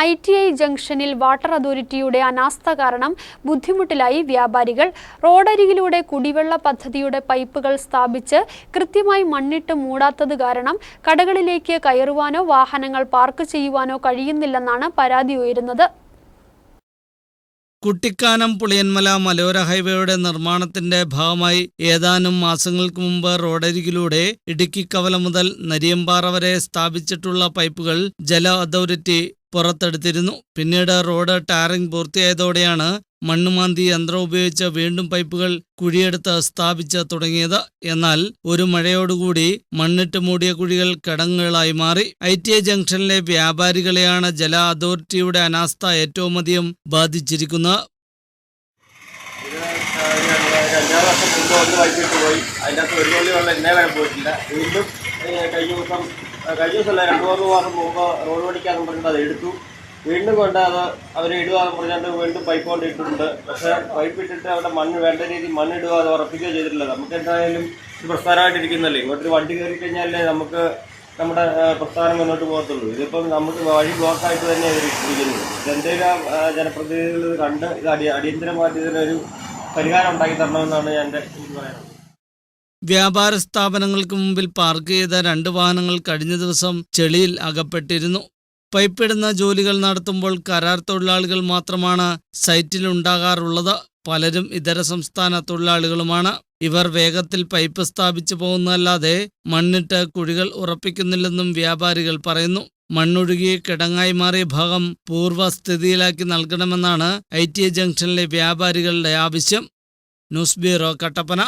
I T I ജംഗ്ഷനിൽ water അതോറിറ്റിയുടെ അനാസ്ഥ കാരണം ബുദ്ധിമുട്ടിലായി വ്യാപാരികൾ. റോഡരികിലൂടെ കുടിവെള്ള പദ്ധതിയുടെ പൈപ്പുകൾ സ്ഥാപിച്ച് കൃത്യമായി മണ്ണിട്ട് മൂടാത്തത് കാരണം കടകളിലേക്ക് കയറുവാനോ വാഹനങ്ങൾ പാർക്ക് ചെയ്യുവാനോ കഴിയുന്നില്ലെന്നാണ് പരാതി ഉയരുന്നത്. കുട്ടിക്കാനം പുളിയന്മല മലയോര ഹൈവേയുടെ നിർമ്മാണത്തിന്റെ ഭാഗമായി ഏതാനും മാസങ്ങൾക്ക് മുമ്പ് റോഡരികിലൂടെ ഇടുക്കി കവല മുതൽ നരിയമ്പാറ വരെ സ്ഥാപിച്ചിട്ടുള്ള പൈപ്പുകൾ ജല അതോറിറ്റി പുറത്തെടുത്തിരുന്നു. പിന്നീട് റോഡ് ടാറിംഗ് പൂർത്തിയായതോടെയാണ് മണ്ണുമാന്തി യന്ത്രം ഉപയോഗിച്ച് വീണ്ടും പൈപ്പുകൾ കുഴിയെടുത്ത് സ്ഥാപിച്ച് തുടങ്ങിയത്. എന്നാൽ ഒരു മഴയോടുകൂടി മണ്ണിട്ട് മൂടിയ കുഴികൾ കിടങ്ങുകളായി മാറി. ഐ ടി ഐ ജംഗ്ഷനിലെ വ്യാപാരികളെയാണ് ജല അതോറിറ്റിയുടെ അനാസ്ഥ ഏറ്റവും അധികം ബാധിച്ചിരിക്കുന്നത് കഴിഞ്ഞ ദിവസം കഴിഞ്ഞ ദിവസമല്ല രണ്ടു മൂന്ന് മാസം മുമ്പ് റോഡ് പണിക്കാന്ന് പറഞ്ഞിട്ട് അത് എടുത്തു. വീണ്ടും കൊണ്ട് അത് അവർ ഇടുകയെന്ന് പറഞ്ഞിട്ട് വീണ്ടും പൈപ്പ് കൊണ്ട് ഇട്ടിട്ടുണ്ട്. പക്ഷേ പൈപ്പ് ഇട്ടിട്ട് അവിടെ മണ്ണ് വേണ്ട രീതിയിൽ മണ്ണ് ഇടുക അത് ഉറപ്പിക്കുകയോ ചെയ്തിട്ടില്ല. നമുക്ക് എന്തായാലും ഒരു പ്രസ്ഥാനമായിട്ട് ഇരിക്കുന്നല്ലേ ഇങ്ങോട്ടൊരു വണ്ടി കയറി കഴിഞ്ഞാലേ നമുക്ക് നമ്മുടെ പ്രസ്ഥാനം മുന്നോട്ട് പോകത്തുള്ളൂ. ഇതിപ്പം നമുക്ക് വഴി ബ്ലോക്കായിട്ട് തന്നെ ഇരിക്കുന്നത് ഇതെന്തെങ്കിലും ജനപ്രതിനിധികൾ കണ്ട് ഇത് അടി അടിയന്തരമായിട്ട് ഇതിനൊരു പരിഹാരം ഉണ്ടാക്കി തരണമെന്നാണ് എന്റെ പറയുന്നത്. പറയാനുള്ളത് വ്യാപാര സ്ഥാപനങ്ങൾക്ക് മുമ്പിൽ പാർക്ക് ചെയ്ത രണ്ട് വാഹനങ്ങൾ കഴിഞ്ഞ ദിവസം ചെളിയിൽ അകപ്പെട്ടിരുന്നു. പൈപ്പിടുന്ന ജോലികൾ നടത്തുമ്പോൾ കരാർ തൊഴിലാളികൾ മാത്രമാണ് സൈറ്റിൽ ഉണ്ടാകാറുള്ളത്. പലരും ഇതര സംസ്ഥാന തൊഴിലാളികളുമാണ്. ഇവർ വേഗത്തിൽ പൈപ്പ് സ്ഥാപിച്ചു പോകുന്നതല്ലാതെ മണ്ണിട്ട് കുഴികൾ ഉറപ്പിക്കുന്നില്ലെന്നും വ്യാപാരികൾ പറയുന്നു. മണ്ണൊഴുകി കിടങ്ങായി മാറിയ ഭാഗം പൂർവസ്ഥിതിയിലാക്കി നൽകണമെന്നാണ് ഐ ടി ജംഗ്ഷനിലെ വ്യാപാരികളുടെ ആവശ്യം. News bureau Kattappana.